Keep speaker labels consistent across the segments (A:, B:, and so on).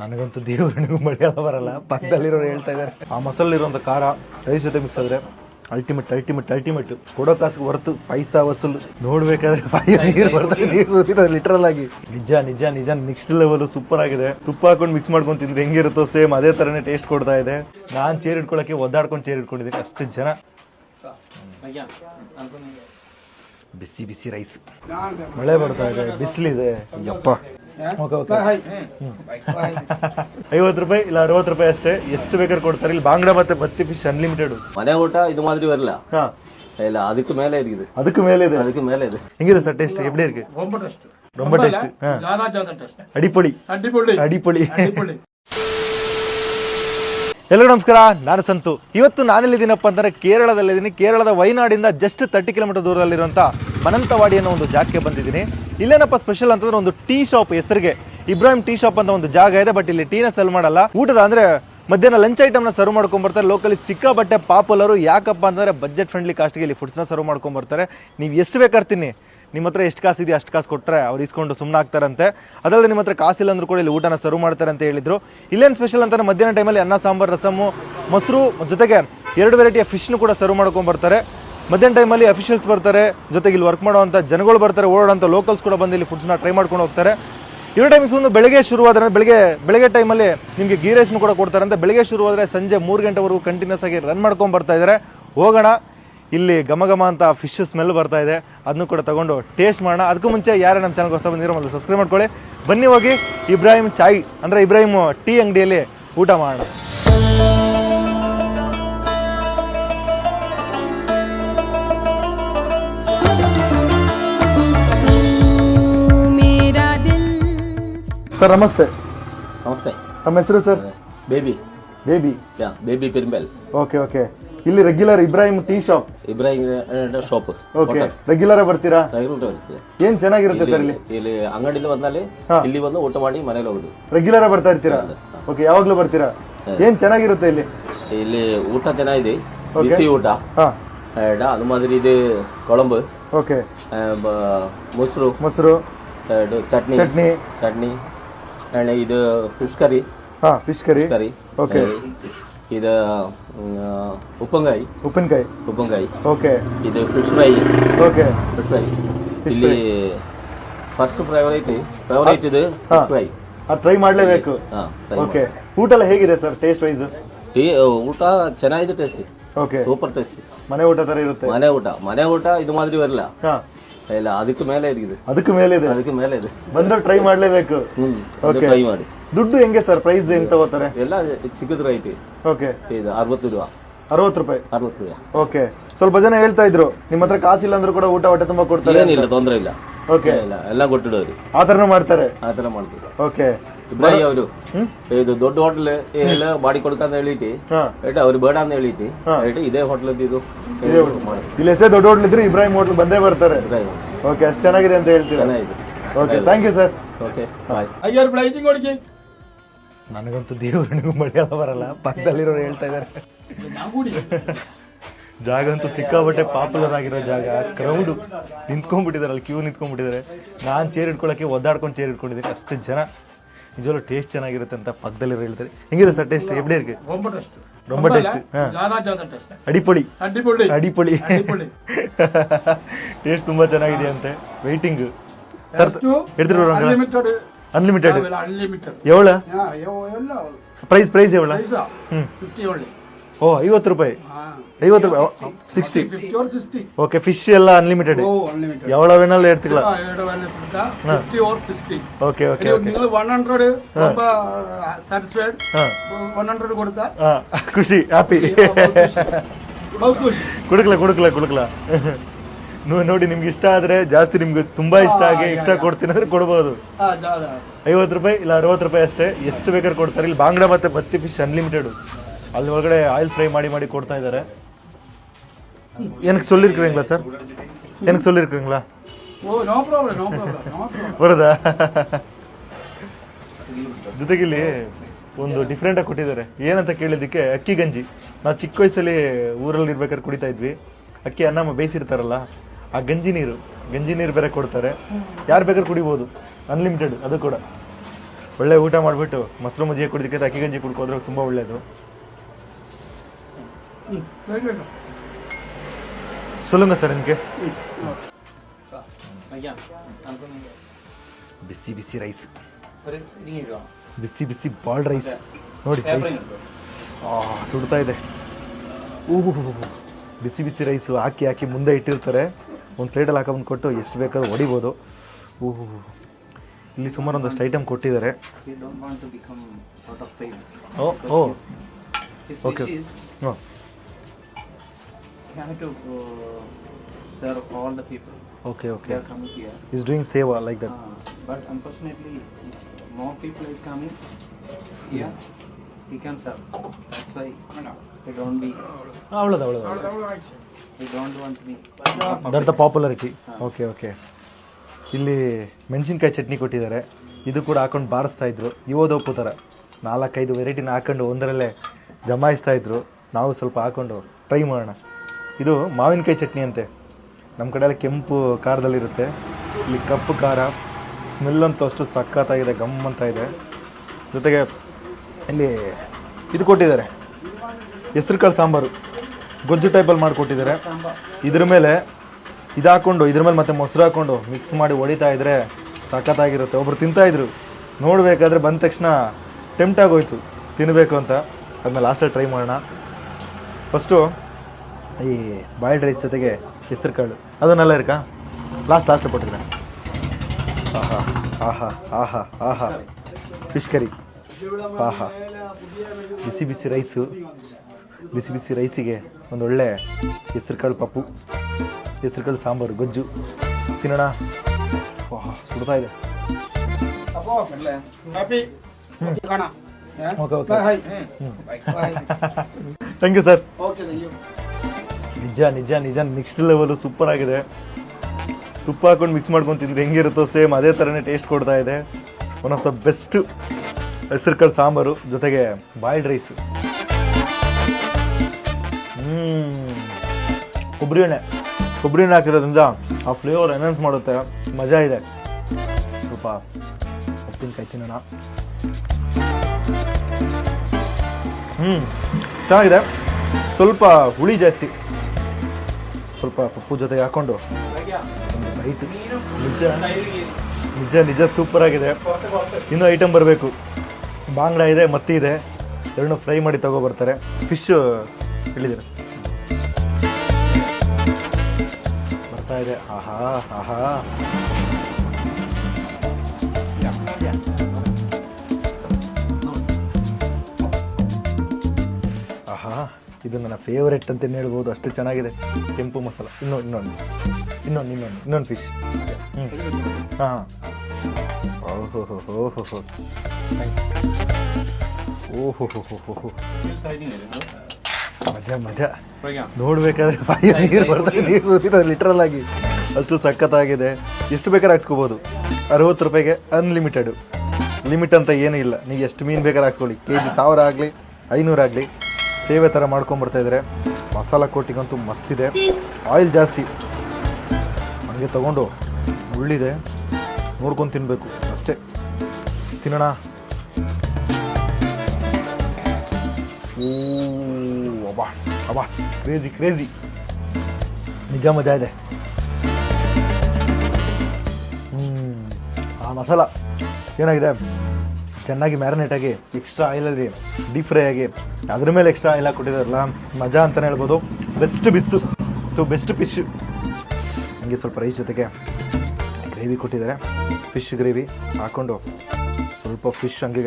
A: ನನಗಂತೂ ದೇವರನಿಗೂ ಮಳೆಯಲ್ಲ ಬರಲ್ಲ. ಪಕ್ಕದಲ್ಲಿರೋರು ಹೇಳ್ತಾ ಇದಾರೆ ಆ ಮಸಾಲಿರುವಂಥ ಖಾರ ರೈಸ್ ಜೊತೆ ಮಿಕ್ಸ್ ಆದ್ರೆ ಅಲ್ಟಿಮೇಟ್ ಅಲ್ಟಿಮೇಟ್ ಅಲ್ಟಿಮೇಟ್ ಕೊಡೋ ಕಾಸಿಗೆ ಹೊರತು ಪೈಸಾ ವಸೂಲು. ನೋಡ್ಬೇಕಾದ್ರೆ ನೀರು ಬರ್ತದೆ ನೀರು ಲಿಟ್ರಲ್ ಆಗಿ. ನಿಜ ನಿಜ ನಿಜ. ನೆಕ್ಸ್ಟ್ ಲೆವೆಲ್ ಸೂಪರ್ ಆಗಿದೆ. ತುಪ್ಪ ಹಾಕೊಂಡು ಮಿಕ್ಸ್ ಮಾಡ್ಕೊಂಡು ತಿಂದ್ರೆ ಹೆಂಗಿರುತ್ತೋ ಸೇಮ್ ಅದೇ ತರನೇ ಟೇಸ್ಟ್ ಕೊಡ್ತಾ ಇದೆ. ನಾನು ಚೇರ್ ಇಟ್ಕೊಳಕ್ಕೆ ಒದ್ದಾಡ್ಕೊಂಡು ಚೇರ್ ಇಟ್ಕೊಂಡಿದ್ದೀನಿ ಅಷ್ಟು ಜನ. ಬಿಸಿ ಬಿಸಿ ರೈಸ್ ಮಳೆ ಬರ್ತಾ ಇದೆ ಬಿಸಿಲಿದೆ ಯಪ್ಪ ಐವತ್ತು ರೂಪಾಯಿ ಇಲ್ಲ ಅರವತ್ತು ರೂಪಾಯಿ ಅಷ್ಟೇ ಎಷ್ಟು ಬೇಕಾದ್ರೆ ಕೊಡ್ತಾರೆ ಇಲ್ಲಿ ಬಾಂಗ್ಡಾ ಮತ್ತೆ ಬತ್ತಿ ಫಿಶ್ ಅನ್ಲಿಮಿಟೆಡ್
B: ಮನೆ ಊಟ ಇದು மாதிரி வரல
A: ಹಾ
B: ಮೇಲೆ அதுக்கு ಇದು
A: இருக்குது ಮೇಲೆ ಇದೆ
B: இது ಮೇಲೆ மேல
A: ಹೆಂಗಿದೆ ಸರ್ ಟೇಸ್ಟ್ டேஸ்ட் எப்படி இருக்கு
C: ரொம்ப டேஸ்ட்
A: ரொம்ப
C: டேஸ்ட் அடிப்பொலி
A: அடிப்பொலி
C: அடிப்பொலி
A: ಎಲ್ಲರಿಗೂ ನಮಸ್ಕಾರ, ನಾನು ಸಂತು. ಇವತ್ತು ನಾನೆಲ್ಲಿದ್ದೀನಪ್ಪ ಅಂದರೆ ಕೇರಳದಲ್ಲಿದ್ದೀನಿ ಕೇರಳದ ವೈನಾಡಿಂದ ಜಸ್ಟ್ ತರ್ಟಿ ಕಿಲೋಮೀಟರ್ ದೂರದಲ್ಲಿರುವಂಥ ಮನಂತವಾಡಿ ಅನ್ನೋ ಒಂದು ಜಾಗಕ್ಕೆ ಬಂದಿದ್ದೀನಿ. ಇಲ್ಲೇನಪ್ಪ ಸ್ಪೆಷಲ್ ಅಂತಂದ್ರೆ ಒಂದು ಟೀ ಶಾಪ್ ಹೆಸರಿಗೆ. ಇಬ್ರಾಹಿಂ ಟೀ ಶಾಪ್ ಅಂತ ಒಂದು ಜಾಗ ಇದೆ ಬಟ್ ಇಲ್ಲಿ ಟೀನ ಸೆಲ್ ಮಾಡಲ್ಲ. ಊಟದ ಅಂದ್ರೆ ಮಧ್ಯಾಹ್ನ ಲಂಚ್ ಐಟಮ್ನ ಸರ್ವ್ ಮಾಡ್ಕೊಂಡ್ ಬರ್ತಾರೆ. ಲೋಕಲಿ ಸಿಕ್ಕಾಬಟ್ಟೆ ಪಾಪುಲರು ಯಾಕಪ್ಪ ಅಂತಂದ್ರೆ ಬಜೆಟ್ ಫ್ರೆಂಡ್ಲಿ ಕಾಸ್ಟ್ಗೆ ಇಲ್ಲಿ ಫುಡ್ಸ್ನ ಸರ್ವ್ ಮಾಡ್ಕೊಂಬರ್ತಾರೆ ನೀವು ಎಷ್ಟು ಬೇಕಾರ್ತೀನಿ ನಿಮ್ಮ ಹತ್ರ ಎಷ್ಟು ಕಾಸು ಇದೆಯಾ ಅಷ್ಟು ಕಾಸು ಕೊಟ್ಟರೆ ಅವ್ರು ಇಸ್ಕೊಂಡು ಸುಮ್ಮನೆ ಆಗ್ತಾರಂತೆ. ಅದಲ್ಲದೆ ನಿಮ್ಮ ಹತ್ರ ಕಾಸಿಲ್ಲ ಅಂದ್ರೂ ಕೂಡ ಇಲ್ಲಿ ಊಟನ ಸರ್ವ್ ಮಾಡ್ತಾರೆ ಅಂತ ಹೇಳಿದ್ರು. ಇಲ್ಲೇನು ಸ್ಪೆಷಲ್ ಅಂತಾರೆ ಮಧ್ಯಾಹ್ನ ಟೈಮಲ್ಲಿ ಅನ್ನ, ಸಾಂಬಾರು ರಸಮು ಮೊಸರು, ಜೊತೆಗೆ ಎರಡು ವೆರೈಟಿಯ ಫಿಶ್ನು ಕೂಡ ಸರ್ವ್ ಮಾಡ್ಕೊಂಡು ಬರ್ತಾರೆ. ಮಧ್ಯಾಹ್ನ ಟೈಮಲ್ಲಿ ಅಫಿಷಿಯಲ್ಸ್ ಬರ್ತಾರೆ, ಜೊತೆಗೆ ಇಲ್ಲಿ ವರ್ಕ್ ಮಾಡುವಂಥ ಜನಗಳು ಬರ್ತಾರೆ ಓಡಾಡೋಂಥ ಲೋಕಲ್ಸ್ ಕೂಡ ಬಂದು ಇಲ್ಲಿ ಫುಡ್ಸ್ನ ಟ್ರೈ ಮಾಡ್ಕೊಂಡು ಹೋಗ್ತಾರೆ. ಇರೋ ಟೈಮಿಂಗ್ಸ್ ಒಂದು ಬೆಳಗ್ಗೆ ಶುರುವಾದ್ರೆ ಬೆಳಗ್ಗೆ ಬೆಳಗ್ಗೆ ಟೈಮಲ್ಲಿ ನಿಮಗೆ ಗೀ ರೈಸ್ನು ಕೂಡ ಕೊಡ್ತಾರೆ ಅಂತ ಬೆಳಗ್ಗೆ ಶುರುವಾದರೆ ಸಂಜೆ ಮೂರು ಗಂಟೆವರೆಗೂ ಕಂಟಿನ್ಯೂಸ್ ಆಗಿ ರನ್ ಮಾಡ್ಕೊಂಡು ಬರ್ತಾ ಇದ್ದಾರೆ ಹೋಗೋಣ. ಇಲ್ಲಿ ಗಮಗಮ ಅಂತ ಫಿಶ್ ಸ್ಮೆಲ್ ಬರ್ತಾ ಇದೆ. ಅದನ್ನು ಕೂಡ ತಗೊಂಡು ಟೇಸ್ಟ್ ಮಾಡೋಣ. ಅದಕ್ಕೂ ಮುಂಚೆ ಯಾರೇ ನಮ್ಮ ಚಾನಲ್ಗೆ ಹೊಸ ಬಂದಿರೋ ಮೊದಲು ಸಬ್ಸ್ಕ್ರೈಬ್ ಮಾಡ್ಕೊಳ್ಳಿ. ಬನ್ನಿ ಹೋಗಿ ಇಬ್ರಾಹಿಂ ಚಾಯ್ ಅಂದರೆ ಇಬ್ರಾಹಿಂ ಟೀ ಅಂಗಡಿಯಲ್ಲಿ ಊಟ ಮಾಡೋಣ. ಸರ್ ನಮಸ್ತೆ.
B: ನಮಸ್ತೆ.
A: ನಮ್ಮ ಹೆಸರು ಸರ್?
B: ಬೇಬಿ.
A: ಬೇಬಿ.
B: ಬೇಬಿ ಪಿರ್ಮೆಲ್
A: ಓಕೆ ಓಕೆ. ಇಲ್ಲಿ regular Ibrahim tea shop
B: Ibrahim shop
A: okay regular ಬರ್ತೀರಾ?
B: ರೆಗ್ಯುಲರ್
A: ಏನ್ ಚೆನ್ನಾಗಿರುತ್ತೆ ಸರ್ ಇಲ್ಲಿ?
B: ಇಲ್ಲಿ ಅಂಗಡಿಲಿ ಬಂದಲ್ಲಿ ಇಲ್ಲಿ ಬಂದು ಊಟ ಮಾಡಿ ಮನೇಲಿ ಹೋಗುದು
A: ರೆಗ್ಯುಲರ್ ಬರ್ತಾ ಇರ್ತೀರಾ? ಓಕೆ ಯಾವಾಗ್ಲೂ ಬರ್ತೀರಾ? ಏನ್ ಚೆನ್ನಾಗಿರುತ್ತೆ ಇಲ್ಲಿ?
B: ಇಲ್ಲಿ ಊಟ ಚೆನ್ನಾಗಿದೆ ಬಿಸಿ ಊಟ. ಅದು ಮಾದರಿ ಇದು ಕೊಳಂಬು.
A: ಓಕೆ
B: ಮೊಸರು.
A: ಮೊಸರು.
B: ಚಟ್ನಿ.
A: ಚಟ್ನಿ.
B: ಚಟ್ನಿ. ಇದು ಫಿಶ್ ಕರಿ.
A: ಹಾ ಫಿಶ್ ಕರಿ.
B: ಕರಿ.
A: Okay.
B: ಇದು ಉಪ್ಪಂಗಾಯಿ.
A: ಉಪ್ಪಿನಕಾಯಿ.
B: ಉಪ್ಪಂಗಾಯಿ.
A: ಓಕೆ.
B: ಇದು fish fry
A: okay.
B: Fish fry ಇಲ್ಲಿ ಫಸ್ಟ್ ಪ್ರೈವರೈಟಿ ಫೇವರೈಟ್ ಇದು ಫಿಶ್ ಫ್ರೈ
A: ಅದು ಟ್ರೈ ಮಾಡಲೇಬೇಕು.
B: ಹಾ
A: ಓಕೆ. ಊಟ ಎಲ್ಲ ಹೇಗಿದೆ ಸರ್ ಟೇಸ್ಟ್ ವೈಸ್
B: ಟೀ ಊಟ ಚೆನ್ನಾಗಿದೆ ಟೇಸ್ಟಿ
A: ಓಕೆ.
B: ಸೂಪರ್ ಟೇಸ್ಟಿ
A: ಮನೆ ಊಟ ತರ ಇರುತ್ತೆ.
B: ಮನೆ ಊಟ. ಮನೆ ಊಟ ಇದು ಮಾದರಿ ಬರಲ್ಲ
A: ಹಾ.
B: ಇಲ್ಲ ಅದಕ್ಕೆ ಮೇಲೆ ಇದೆ
A: ಅದಕ್ಕೆ ಮೇಲೆ ಇದೆ?
B: ಅದಕ್ಕೆ ಮೇಲೆ ಇದೆ.
A: ಬಂದು ಟ್ರೈ ಮಾಡಲೇಬೇಕು. Okay.
B: ಟ್ರೈ ಮಾಡಿ.
A: ದುಡ್ಡು ಹೆಂಗೆ ಸರ್? ಪ್ರೈಸ್ ಹೆಂಗ್ ತಗೋತಾರೆ
B: ಎಲ್ಲ ಚಿಕ್ಕದ ಐತಿ
A: ಓಕೆ
B: ಇದು ಅರವತ್ತು ರೂಪಾಯಿ
A: ಅರವತ್ತು ರೂಪಾಯಿ?
B: ಅರವತ್ತು ರೂಪಾಯಿ
A: ಓಕೆ ಸ್ವಲ್ಪ ಜನ ಹೇಳ್ತಾ ಇದ್ರು ನಿಮ್ಮ ಹತ್ರ ಕಾಸಿಲ್ಲ ಅಂದ್ರೂ ಕೂಡ ಊಟ ಹೊಟ್ಟೆ ತುಂಬಾ ಕೊಡ್ತಾರೆ
B: ಏನಿಲ್ಲ ತೊಂದ್ರೆ ಇಲ್ಲ.
A: ಓಕೆ
B: ಇಲ್ಲ ಎಲ್ಲ ಕೊಟ್ಟಿಡೋರಿ
A: ಆ ಥರನೂ ಮಾಡ್ತಾರೆ?
B: ಆ ಥರ ಮಾಡ್ತಾರೆ
A: ಓಕೆ
B: ಇಬ್ರಾಹಿಂ ಅವರು. ಇದು ದೊಡ್ಡ ಹೋಟೆಲ್ ಎಲ್ಲ ಮಾಡಿ ಅಂತ
A: ಹೇಳಿಟ್ಟು
B: ರೈಟ್ ಅವ್ರು ಬೇಡ ಅಂತ ಹೇಳಿಟ್ಟು ರೈಟ್ ಇದೇ ಹೋಟೆಲ್ ಇದು.
A: ಇಲ್ಲಿ ಎಷ್ಟೇ ದೊಡ್ಡ ಹೋಟೆಲ್ ಇದ್ರೆ ಇಬ್ರಾಹಿಂ ಹೋಟೆಲ್ ಬಂದೇ ಬರ್ತಾರೆ. ಓಕೆ ಅಷ್ಟು ಚೆನ್ನಾಗಿದೆ ಅಂತ ಹೇಳ್ತೀರಾ?
B: ಚೆನ್ನಾಗಿದೆ.
A: Okay thank you sir
B: okay bye
C: Iyer blessing ಹೊಡಿಕೆ.
A: ನನಗಂತೂ ದೇವರನಿಗೂ ಮಳೆಯಲ್ಲ ಬರಲ್ಲ. ಪಕ್ಕದಲ್ಲಿರೋರು ಹೇಳ್ತಾ ಇದ್ದಾರೆ ಜಾಗ ಅಂತೂ ಸಿಕ್ಕಾಬಟ್ಟೆ ಪಾಪ್ಯುಲರ್ ಆಗಿರೋ ಜಾಗ. ಕ್ರೌಡು ನಿಂತ್ಕೊಂಡ್ಬಿಟ್ಟಿದ್ದಾರೆ ಅಲ್ಲಿ ಕ್ಯೂ ನಿಂತ್ಕೊಂಡ್ಬಿಟ್ಟಿದ್ದಾರೆ. ನಾನು ಚೇರ್ ಇಟ್ಕೊಳ್ಳೋಕ್ಕೆ ಒದ್ದಾಡ್ಕೊಂಡು ಚೇರ್ ಇಟ್ಕೊಂಡಿದ್ದೀನಿ ಅಷ್ಟು ಜನ. ನಿಜವಾಗ್ಲೂ ಟೇಸ್ಟ್ ಚೆನ್ನಾಗಿರುತ್ತೆ ಅಂತ ಪಕ್ಕದಲ್ಲಿ ಹೇಳ್ತಾರೆ. ಹೆಂಗಿದೆ ಸರ್ ಟೇಸ್ಟ್ ಎಫ್ಡಿ ಇருக்கு
C: ரொம்ப ಟೇಸ್ಟ್
A: ரொம்ப ಟೇಸ್ಟ್
C: ஜாதா
A: ಅಡಿಪೊಳಿ. ಅಡಿಪೊಳಿ. ಟೇಸ್ಟ್ ತುಂಬಾ ಚೆನ್ನಾಗಿದೆ ಅಂತೆ. ವೈಟಿಂಗ್ ಹೇಳ್ತಿರೋ
C: ಅನ್ಲಿಮಿಟೆಡ್
A: ಪ್ರೈಸ್ ಪ್ರೈಸ್ ಎವಳ?
C: 50
A: ಓ ಐವತ್ತು ರೂಪಾಯಿ. ಐವತ್ತು ರೂಪಾಯಿ ಸಿಕ್ಸ್ಟಿ ಓಕೆ ಫಿಶ್ ಎಲ್ಲ ಅನ್ಲಿಮಿಟೆಡ್ ಎವಳ ವೇಣಲ್ಲ
C: ಎಡ್ತಿಲ್ಲ okay okay okay one
A: hundred
C: satisfied one hundred
A: ಕೊಡ್ತಾ. ಖುಷಿ ಹ್ಯಾಪಿ ಕುಡುಕ್ಲ ಕುಡುಕ್ಲ ಕುಡುಕ್ಲ. ನೋಡಿ ನಿಮ್ಗೆ ಇಷ್ಟ ಆದ್ರೆ ಜಾಸ್ತಿ ನಿಮ್ಗೆ ತುಂಬಾ ಇಷ್ಟ ಆಗಿ ಎಕ್ಸ್ಟ್ರಾ ಕೊಡ್ತೀನಿ ಅಂದ್ರೆ ಕೊಡ್ಬೋದು. ಐವತ್ತು ರೂಪಾಯಿ ಇಲ್ಲ ಅರವತ್ತು ರೂಪಾಯಿ ಅಷ್ಟೇ. ಎಷ್ಟು ಬೇಕಾದ್ರೆ ಕೊಡ್ತಾರೆ. ಇಲ್ಲಿ ಬಾಂಗ್ಡಾ ಮತ್ತೆ ಬತ್ತಿ ಫಿಶ್ ಅನ್ಲಿಮಿಟೆಡ್ ಅಲ್ಲಿ ಒಳಗಡೆ ಆಯಿಲ್ ಫ್ರೈ ಮಾಡಿ ಮಾಡಿ ಕೊಡ್ತಾ ಇದ್ದಾರೆ ಏನಕ್ಕೆ சொல்லிருக்கீங்களா ಸರ್ ಏನಕ್ಕೆ சொல்லிருக்கீங்களா
C: oh no problem no problem no problem
A: Baroda ಜೊತೆಗೆ ಇಲ್ಲಿ ಒಂದು ಡಿಫ್ರೆಂಟ್ ಆಗಿ ಕೊಟ್ಟಿದ್ದಾರೆ ಏನಂತ ಕೇಳಿದ್ದಕ್ಕೆ ಅಕ್ಕಿ ಗಂಜಿ ನಾವು ಚಿಕ್ಕ ವಯಸ್ಸಲ್ಲಿ ಊರಲ್ಲಿ ಇರ್ಬೇಕಾದ್ರೆ ಕುಡಿತಾ ಇದ್ವಿ ಅಕ್ಕಿ ಅನ್ನ ಬೇಯಿಸಿರ್ತಾರಲ್ಲ ಆ ಗಂಜಿ ನೀರು ಗಂಜಿ ನೀರು ಬೇರೆ ಕೊಡ್ತಾರೆ ಯಾರು ಬೇಕಾದ್ರೆ ಕುಡಿಬೋದು ಅನ್ಲಿಮಿಟೆಡ್ ಅದು ಕೂಡ ಒಳ್ಳೆ ಊಟ ಮಾಡಿಬಿಟ್ಟು ಮೊಸರು ಮಜ್ಜಿಗೆ ಕುಡಿದಕ್ಕೆ ಅಕ್ಕಿ ಗಂಜಿ ಕುಡ್ಕೋದ್ರೆ ತುಂಬ ಒಳ್ಳೆಯದು
C: ಹ್ಮ್ ವೆರಿ ವೆಲ್
A: சொல்லுங்க ಸರ್ ನಿಮಗೆ ಬಿಸಿ ಬಿಸಿ ರೈಸ್ ಬಿಸಿ ಬಿಸಿ ಬಾಲ್ಡ್ ರೈಸ್ ನೋಡಿ ರೈಸ್ ಆ ಸುಡ್ತಾ ಇದೆ ಊಹು ಬಿಸಿ ಬಿಸಿ ರೈಸು ಹಾಕಿ ಹಾಕಿ ಮುಂದೆ ಇಟ್ಟಿರ್ತಾರೆ ಒಂದು ಪ್ಲೇಟಲ್ಲಿ ಹಾಕೊಂಬಂದು ಕೊಟ್ಟು ಎಷ್ಟು ಬೇಕಾದ್ರೂ ಹೊಡಿಬೋದು ಊಹು ಇಲ್ಲಿ ಸುಮಾರು ಒಂದಷ್ಟು ಐಟಮ್ ಕೊಟ್ಟಿದ್ದಾರೆ
D: We don't want to have to uh, serve all the people.
A: Okay, okay.
D: They
A: okay
D: are coming here.
A: He's doing seva like that.
D: Uh, but unfortunately, more people is coming here, he can serve. That's why they don't be,
A: ಅವಳದ ಅವಳದ
D: we don't want to be.
A: That the popularity okay okay ಇಲ್ಲಿ ಮೆಣಸಿನ್ಕಾಯಿ ಚಟ್ನಿ ಕೊಟ್ಟಿದ್ದಾರೆ ಇದು ಕೂಡ ಹಾಕೊಂಡು ಬಾರಿಸ್ತಾ ಇದ್ರು ಇವೋದೊಪ್ಪು ಥರ ನಾಲ್ಕೈದು ವೆರೈಟಿನ ಹಾಕೊಂಡು ಒಂದರಲ್ಲೇ ಜಮಾಯಿಸ್ತಾ ಇದ್ರು ನಾವು ಸ್ವಲ್ಪ ಹಾಕೊಂಡು ಟ್ರೈ ಮಾಡೋಣ ಇದು ಮಾವಿನಕಾಯಿ ಚಟ್ನಿ ಅಂತೆ. ನಮ್ಮ ಕಡೆ ಎಲ್ಲ ಕೆಂಪು ಖಾರದಲ್ಲಿರುತ್ತೆ. ಇಲ್ಲಿ ಕಪ್ಪು ಖಾರ ಸ್ಮೆಲ್ ಅಂತೂ ಅಷ್ಟು ಸಕ್ಕತ್ತಾಗಿದೆ ಗಮ್ ಅಂತ ಇದೆ. ಜೊತೆಗೆ ಇಲ್ಲಿ ಇದು ಕೊಟ್ಟಿದ್ದಾರೆ. ಹೆಸ್ರು ಕಾಳು ಸಾಂಬಾರು. ಗೊಜ್ಜು ಟೈಪಲ್ಲಿ ಮಾಡಿಕೊಟ್ಟಿದ್ದಾರೆ. ಇದ್ರ ಮೇಲೆ ಇದು ಹಾಕ್ಕೊಂಡು ಇದ್ರ ಮೇಲೆ ಮತ್ತೆ ಮೊಸರು ಹಾಕ್ಕೊಂಡು ಮಿಕ್ಸ್ ಮಾಡಿ ಹೊಡಿತಾ ಇದ್ರೆ ಸಖತ್ತಾಗಿರುತ್ತೆ. ಒಬ್ರು ತಿಂತಾಯಿದ್ರು ನೋಡಬೇಕಾದ್ರೆ ಬಂದ ತಕ್ಷಣ ಟೆಂಪ್ಟ್ ಆಗೋಯ್ತು. ತಿನ್ನಬೇಕು ಅಂತ. ಅದನ್ನ ಲಾಸ್ಟಲ್ಲಿ ಟ್ರೈ ಮಾಡೋಣ. ಫಸ್ಟು ಈ ಬಾಯ್ಲ್ಡ್ ರೈಸ್ ಜೊತೆಗೆ ಹೆಸರು ಕಾಳು. ಅದನ್ನೆಲ್ಲ ಇರಕ? ಲಾಸ್ಟ್ ಲಾಸ್ಟ್ ಕೊಟ್ಟಿದ್ರೆ ಆಹಾ ಆಹಾ ಆಹಾ ಆಹಾ. ಫಿಶ್ ಕರಿ ಆಹಾ. ಬಿಸಿ ಬಿಸಿ ರೈಸು ಬಿಸಿ ಬಿಸಿ ರೈಸಿಗೆ ಒಂದೊಳ್ಳೆ ಹೆಸರು ಕಾಳು ಪಪ್ಪು. ಹೆಸರು ಕಾಳು ಸಾಂಬಾರು ಗೊಜ್ಜು. ತಿನ್ನೋಣ. ಸುಡ್ತಾ ಇದೆ. Okay
C: okay.
A: Thank you sir
C: okay thank you
A: ನಿಜ ನಿಜ ನಿಜ. ನೆಕ್ಸ್ಟ್ ಲೆವೆಲು ಸೂಪರ್ ಆಗಿದೆ. ತುಪ್ಪ ಹಾಕೊಂಡು ಮಿಕ್ಸ್ ಮಾಡ್ಕೊಂಡು ತಿಂದರೆ ಹೆಂಗಿರುತ್ತೋ ಸೇಮ್ ಅದೇ ಥರನೇ ಟೇಸ್ಟ್ ಕೊಡ್ತಾ ಇದೆ. ಒನ್ ಆಫ್ ದ ಬೆಸ್ಟ್ ಹೆಸರುಕಾಳು ಸಾಂಬಾರು, ಜೊತೆಗೆ ಬಾಯ್ಲ್ಡ್ ರೈಸು ಹ್ಞೂ ಕೊಬ್ಬರಿ ಎಣ್ಣೆ. ಕೊಬ್ಬರಿ ಎಣ್ಣೆ ಹಾಕಿರೋದ್ರಿಂದ ಆ ಫ್ಲೇವರ್ ಎನ್ಹಾನ್ಸ್ ಮಾಡುತ್ತೆ. ಮಜಾ ಇದೆ. ಸ್ವಲ್ಪ ಉಪ್ಪಿನಕಾಯಿ ತಿನ್ನೋಣ. ಹ್ಞೂ ಚೆನ್ನಾಗಿದೆ. ಸ್ವಲ್ಪ ಹುಳಿ ಜಾಸ್ತಿ. ಸ್ವಲ್ಪ ಪಪ್ಪು ಜೊತೆಗೆ ಹಾಕೊಂಡು ಬೈಟ್ ನಿಜ. ನಿಜ ನಿಜ ಸೂಪರ್ ಆಗಿದೆ. ಇನ್ನೂ ಐಟಮ್ ಬರಬೇಕು. ಬಾಂಗ್ಡಾ ಇದೆ ಮತ್ತಿ ಇದೆ. ಎರಡನ್ನೂ ಫ್ರೈ ಮಾಡಿ ತಗೊಬರ್ತಾರೆ ಫಿಶ್ ಹೇಳಿದ್ದಾರೆ ಬರ್ತಾ ಇದೆ. ಆಹಾ ಆಹಾ. ಇದು ನನ್ನ ಫೇವ್ರೆಟ್ ಅಂತ ಹೇಳ್ಬೋದು. ಅಷ್ಟು ಚೆನ್ನಾಗಿದೆ. ಕೆಂಪು ಮಸಾಲ. ಇನ್ನೊಂದು ಇನ್ನೊಂದು. ಇನ್ನೊಂದು ಇನ್ನೊಂದು ಇನ್ನೊಂದು ಫಿಶ್ ಹ್ಞೂ ಹಾಂ. ಓಹೋ ಹೋ ಹೋ ಹೋ ಹೋ ಓಹೋ ಹೋ ಹೋ ಹೋ ಹೋ ಮಜಾ ಮಜಾ. ನೋಡ್ಬೇಕಾದ್ರೆ ಬಾಯಿ ನೀರು ಬರ್ತಾ ನೀರು ಲಿಟ್ರಲ್ ಆಗಿ. ಅಷ್ಟು ಸಖತ್ತಾಗಿದೆ. ಎಷ್ಟು ಬೇಕಾದ್ರೆ ಹಾಕ್ಸ್ಕೋಬೋದು. ಅರವತ್ತು ರೂಪಾಯಿಗೆ ಅನ್ಲಿಮಿಟೆಡು ಲಿಮಿಟ್ ಅಂತ ಏನೂ ಇಲ್ಲ. ನೀವು ಎಷ್ಟು ಮೀನು ಬೇಕಾದ್ರೆ ಹಾಕ್ಸ್ಕೊಳ್ಳಿ. ಕೆ ಜಿ ಸಾವಿರ ಆಗಲಿ ಐನೂರಾಗಲಿ ಸೇವೆ ಥರ ಮಾಡ್ಕೊಂಬರ್ತಾ ಇದ್ದಾರೆ ಮಸಾಲ ಕೋಟಿಗಂತೂ ಮಸ್ತಿದೆ ಆಯಿಲ್ ಜಾಸ್ತಿ. ಹಂಗೆ ತಗೊಂಡು ಉಳ್ಳಿದೆ ನೋಡ್ಕೊಂಡು ತಿನ್ನಬೇಕು ಅಷ್ಟೇ. ತಿನ್ನೋಣ. ಓ, ಅಬ್ಬಾ ಅಬ್ಬಾ ಕ್ರೇಜಿ ಕ್ರೇಜಿ ನಿಜ ಮಜಾ ಇದೆ. ಹ್ಮ್. ಆ ಮಸಾಲ ಏನಾಗಿದೆ? ಚೆನ್ನಾಗಿ ಮ್ಯಾರಿನೇಟ್ ಆಗಿ ಎಕ್ಸ್ಟ್ರಾ ಆಯಿಲಲ್ಲಿ ಡೀಪ್ ಫ್ರೈ ಆಗಿ ಅದ್ರ ಮೇಲೆ ಎಕ್ಸ್ಟ್ರಾ ಆಯಿಲ್ ಕೊಟ್ಟಿದ್ದಾರಲ್ಲ ಮಜಾ ಅಂತಲೇ ಹೇಳ್ಬೋದು. ಬೆಸ್ಟ್ ಬಿಸ್ಸು ಟು ಬೆಸ್ಟ್ ಫಿಶ್ ಹಂಗೆ ಸ್ವಲ್ಪ ರೈಸ್ ಜೊತೆಗೆ ಗ್ರೇವಿ ಕೊಟ್ಟಿದ್ದಾರೆ. ಫಿಶ್ ಗ್ರೇವಿ ಹಾಕ್ಕೊಂಡು ಸ್ವಲ್ಪ ಫಿಶ್ ಹಂಗೆ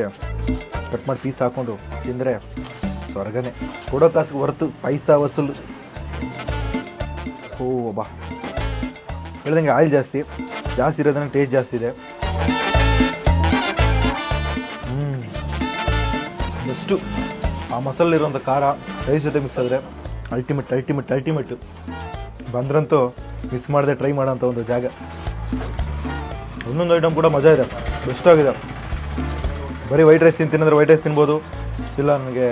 A: ಕಟ್ ಮಾಡಿ ಪೀಸ್ ಹಾಕ್ಕೊಂಡು ತಿಂದರೆ ಸ್ವರ್ಗನೇ. ಕೊಡೋ ಕಾಸಿಗೆ ಹೊರತು ಪೈಸಾ ವಸೂಲು. ಓ ಬಾ ಹೇಳ್ದಂಗೆ ಆಯಿಲ್ ಜಾಸ್ತಿ. ಜಾಸ್ತಿ ಇರೋದನ್ನ ಟೇಸ್ಟ್ ಜಾಸ್ತಿ ಇದೆ. ಬೆಸ್ಟು ಆ ಮಸಾಲಿರೋಂಥ ಖಾರ ರೈಸ್ ಜೊತೆ ಮಿಕ್ಸ್ ಆದರೆ ಅಲ್ಟಿಮೇಟ್ ಅಲ್ಟಿಮೇಟ್ ಅಲ್ಟಿಮೇಟು ಬಂದ್ರಂತೂ ಮಿಸ್ ಮಾಡದೆ ಟ್ರೈ ಮಾಡೋಂಥ ಒಂದು ಜಾಗ. ಒಂದೊಂದು ಐಟಮ್ ಕೂಡ ಮಜಾ ಇದೆ. ಬೆಸ್ಟ್ ಆಗಿದೆ. ಬರೀ ವೈಟ್ ರೈಸ್ ತಿಂತೀನಂದ್ರೆ ವೈಟ್ ರೈಸ್ ತಿನ್ಬೋದು. ಇಲ್ಲ ನನಗೆ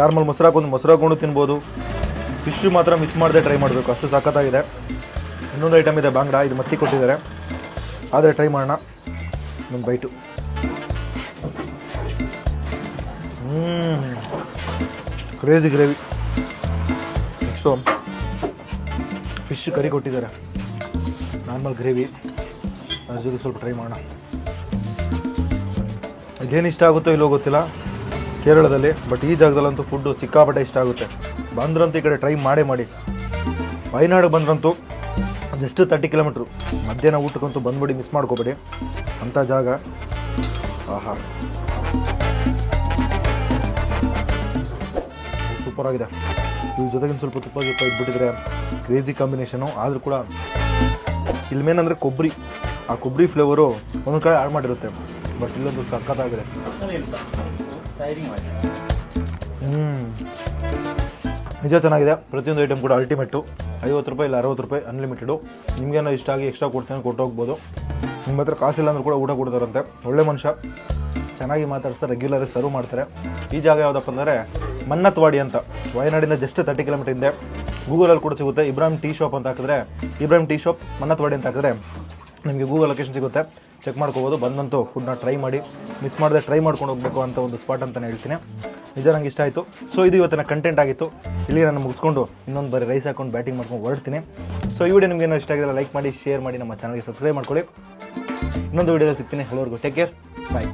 A: ನಾರ್ಮಲ್ ಮೊಸರು ಹಾಕೊಂಡು ಮೊಸರು ಹಾಕೊಂಡು ತಿನ್ಬೋದು. ಫಿಶ್ ಮಾತ್ರ ಮಿಸ್ ಮಾಡದೆ ಟ್ರೈ ಮಾಡಬೇಕು. ಅಷ್ಟು ಸಖತ್ತಾಗಿದೆ. ಇನ್ನೊಂದು ಐಟಮ್ ಇದೆ, ಬಾಂಗ್ಡಾ. ಇದು ಮತ್ತಿ ಕೊಟ್ಟಿದ್ದಾರೆ. ಆದರೆ ಟ್ರೈ ಮಾಡೋಣ. ಒಂದು bite crazy gravy next fish curry ಕೊಟ್ಟಿದ್ದಾರೆ. ನಾರ್ಮಲ್ ಗ್ರೇವಿ ಅದ್ರ ಜೊತೆ ಸ್ವಲ್ಪ ಟ್ರೈ ಮಾಡೋಣ. ಅದೇನು ಇಷ್ಟ ಆಗುತ್ತೋ ಇಲ್ಲೋ ಗೊತ್ತಿಲ್ಲ. ಕೇರಳದಲ್ಲಿ ಬಟ್ ಈ ಜಾಗದಲ್ಲಂತೂ ಫುಡ್ಡು ಸಿಕ್ಕಾಪಟ್ಟೆ ಇಷ್ಟ ಆಗುತ್ತೆ. ಬಂದ್ರಂತೂ ಈ ಕಡೆ ಟ್ರೈ ಮಾಡೇ ಮಾಡಿ. ವಯನಾಡಿಗೆ ಬಂದ್ರಂತೂ ಜಸ್ಟ್ ತರ್ಟಿ ಕಿಲೋಮೀಟ್ರು ಮಧ್ಯಾಹ್ನ ಊಟಕ್ಕಂತೂ ಬಂದ್ಬಿಡಿ ಮಿಸ್ ಮಾಡ್ಕೋಬೇಡಿ. ಅಂಥ ಜಾಗ. ಆಹಾ. ಸೂಪರ್ ಆಗಿದೆ ಇದ್ರ ಜೊತೆಗಿನ ಸ್ವಲ್ಪ ತುಪ್ಪ ತುಪ್ಪ ಇದ್ಬಿಟ್ಟಿದ್ರೆ ಕ್ರೇಜಿ ಕಾಂಬಿನೇಷನು ಆದರೂ ಕೂಡ ಇಲ್ಲಿ ಮೇನ್ ಅಂದರೆ ಕೊಬ್ಬರಿ, ಆ ಕೊಬ್ಬರಿ ಫ್ಲೇವರು ಒಂದೊಂದು ಕಡೆ ಆ್ಯಡ್ ಮಾಡಿರುತ್ತೆ. ಬಟ್ ಇಲ್ಲೊಂದು ಸಖತ್ತಾಗಿದೆ. ಹ್ಞೂ ನಿಜ ಚೆನ್ನಾಗಿದೆ. ಪ್ರತಿಯೊಂದು ಐಟಮ್ ಕೂಡ ಅಲ್ಟಿಮೇಟು ಐವತ್ತು ರೂಪಾಯಿ ಇಲ್ಲ ಅರವತ್ತು ರೂಪಾಯಿ ಅನ್ಲಿಮಿಟೆಡು ನಿಮಗೇನೋ ಇಷ್ಟ ಆಗಿ ಎಕ್ಸ್ಟ್ರಾ ಕೊಡ್ತೇನೆ, ಕೊಟ್ಟು ಹೋಗ್ಬೋದು. ನಿಮ್ಮ ಹತ್ರ ಕಾಸಿಲ್ಲ ಅಂದ್ರೂ ಕೂಡ ಊಟ ಕೊಡ್ತಾರಂತೆ. ಒಳ್ಳೆ ಮನುಷ್ಯ. ಚೆನ್ನಾಗಿ ಮಾತಾಡ್ಸ್ತಾರೆ ರೆಗ್ಯುಲರಾಗಿ ಸರ್ವ್ ಮಾಡ್ತಾರೆ. ಈ ಜಾಗ ಯಾವುದಪ್ಪ ಅಂದರೆ ಮನ್ನತ್ವಾಡಿ ಅಂತ ವಯನಾಡಿಂದ ಜಸ್ಟ್ ತರ್ಟಿ ಕಿಲೋಮೀಟರ್ ಹಿಂದೆ ಗೂಗಲಲ್ಲಿ ಕೂಡ ಸಿಗುತ್ತೆ. ಇಬ್ರಾಹಿಂ ಟೀ ಶಾಪ್ ಅಂತ ಹಾಕಿದ್ರೆ ಇಬ್ರಾಹಿಂ ಟೀ ಶಾಪ್ ಮನ್ನತ್ವಾಡಿ ಅಂತ ಹಾಕಿದ್ರೆ ನಿಮಗೆ ಗೂಗಲ್ ಲೊಕೇಶನ್ ಸಿಗುತ್ತೆ. ಚೆಕ್ ಮಾಡ್ಕೋಬೋದು. ಬಂದಂತೂ ಫುಡ್ನ ಟ್ರೈ ಮಾಡಿ ಮಿಸ್ ಮಾಡದೆ ಟ್ರೈ ಮಾಡ್ಕೊಂಡು ಹೋಗಬೇಕು ಅಂತ ಒಂದು ಸ್ಪಾಟ್ ಅಂತಲೇ ಹೇಳ್ತೀನಿ. ನಿಜ ನಂಗೆ ಇಷ್ಟ ಆಯಿತು. ಸೊ ಇದು ಇವತ್ತಿನ ಕಂಟೆಂಟ್ ಆಗಿತ್ತು. ಇಲ್ಲಿ ನಾನು ಮುಗಿಸ್ಕೊಂಡು ಇನ್ನೊಂದು ಬಾರಿ ರೈಸ್ ಹಾಕೊಂಡು ಬ್ಯಾಟಿಂಗ್ ಮಾಡ್ಕೊಂಡು ಹೊರಡ್ತೀನಿ. ಸೊ ಈ ವಿಡಿಯೋ ನಿಮ್ಗೆ ಏನೋ ಇಷ್ಟ ಆಗಿದ್ರೆ ಲೈಕ್ ಮಾಡಿ ಶೇರ್ ಮಾಡಿ, ನಮ್ಮ ಚಾನಲ್ಗೆ ಸಬ್ಸ್ಕ್ರೈಬ್ ಮಾಡ್ಕೊಳ್ಳಿ. ಇನ್ನೊಂದು ವಿಡಿಯೋದಲ್ಲಿ ಸಿಗ್ತೀನಿ. ಎಲ್ಲರಿಗೂ ಟೇಕ್ ಕೇರ್ ಬಾಯ್